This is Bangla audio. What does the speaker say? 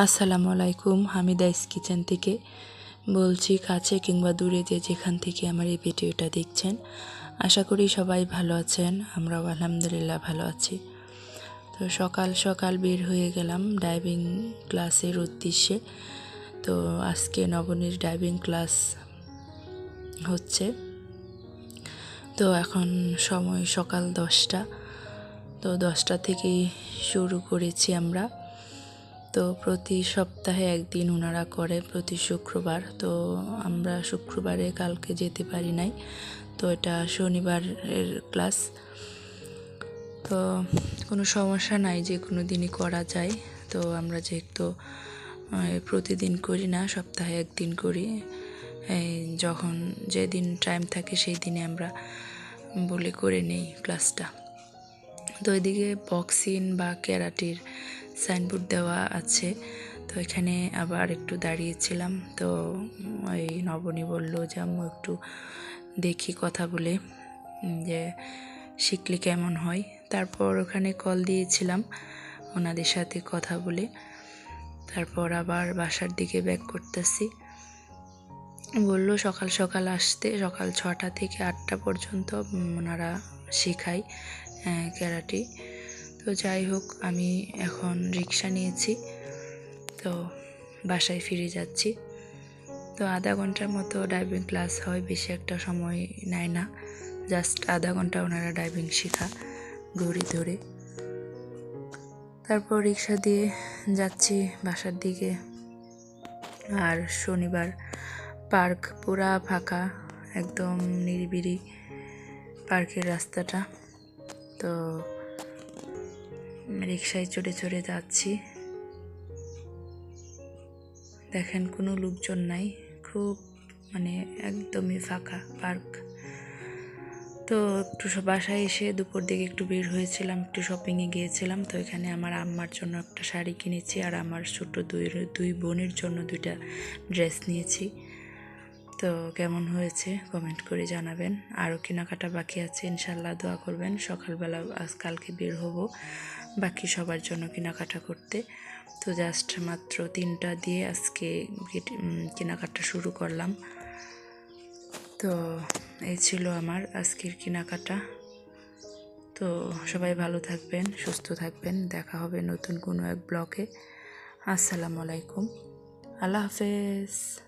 আসসালামু আলাইকুম হামিদাইস কিচেন থেকে বলছি কাছে কিংবা দূরে যে যেখান থেকে আমার এই ভিডিওটা দেখছেন, আশা করি সবাই ভালো আছেন, আমরাও আলহামদুলিল্লাহ ভালো আছি। তো সকাল সকাল বের হয়ে গেলাম ডাইভিং ক্লাসের উদ্দেশ্যে। তো আজকে নবনীর ডাইভিং ক্লাস হচ্ছে। তো এখন সময় সকাল দশটা। তো দশটা থেকেই শুরু করেছি আমরা। তো প্রতি সপ্তাহে একদিন ওনারা করে প্রতি শুক্রবার। তো আমরা শুক্রবারে কালকে যেতে পারি নাই। তো এটা শনিবারের ক্লাস। তো কোনো সমস্যা নাই যে কোনো দিনই করা যায়। তো আমরা যেহেতু প্রতিদিন করি না, সপ্তাহে একদিন করি। যখন যেদিন টাইম থাকে সেই দিনে আমরা বলে করে নেই ক্লাসটা। তো এদিকে বক্সিং বা ক্যারাটির সাইনবোর্ড দেওয়া আছে। তো এখানে আবার একটু দাঁড়িয়েছিলাম। তো ওই নবনী বলল যে, আম্মু, একটু দেখি কথা বলে যে শিখলে কেমন হয়? তারপর ওখানে কল দিয়েছিলাম ওনাদের সাথে কথা বলে। তারপর আবার বাসার দিকে ব্যাক করতেছি। বলল, সকাল সকাল আসতে, সকাল ছটা থেকে আটটা পর্যন্ত ওনারা আহ, ক্যারাটে। তো যাই হোক আমি এখন রিক্সা নিয়েছি। তো বাসায় ফিরে যাচ্ছি। তো আধা ঘণ্টার মতো ডাইভিং ক্লাস হয় বেশি একটা সময় নেয় না। জাস্ট আধা ঘণ্টা ওনারা ডাইভিং শেখা ঘড়ি ধরে। তারপর রিক্সা দিয়ে যাচ্ছি বাসার দিকে। আর শনিবার পার্ক পুরা ফাঁকা একদম নিরিবিলি। পার্কের রাস্তাটা। তো রিক্সায় চড়ে চড়ে যাচ্ছি। দেখেন কোনো লোকজন নাই। খুব মানে একদমই ফাঁকা পার্ক। তো একটু বাসায় এসে দুপুর দিকে একটু বের হয়েছিলাম, একটু শপিংয়ে গিয়েছিলাম। তো এখানে আমার আম্মার জন্য একটা শাড়ি কিনেছি আর আমার ছোট দুই দুই বোনের জন্য দুইটা ড্রেস নিয়েছি। তো কেমন হয়েছে? কমেন্ট করে জানাবেন। আরও কেনাকাটা বাকি আছে ইনশাল্লাহ দোয়া করবেন। সকালবেলা আজ কালকে বের হব। বাকি সবার জন্য কেনাকাটা করতে। তো জাস্ট মাত্র তিনটা দিয়ে আজকে কেটে- কেনাকাটা শুরু করলাম। তো এই ছিল আমার আজকের কেনাকাটা। তো সবাই ভালো থাকবেন, সুস্থ থাকবেন। দেখা হবে নতুন কোনো এক ব্লগে। আসসালামু আলাইকুম। আল্লাহ হাফেজ।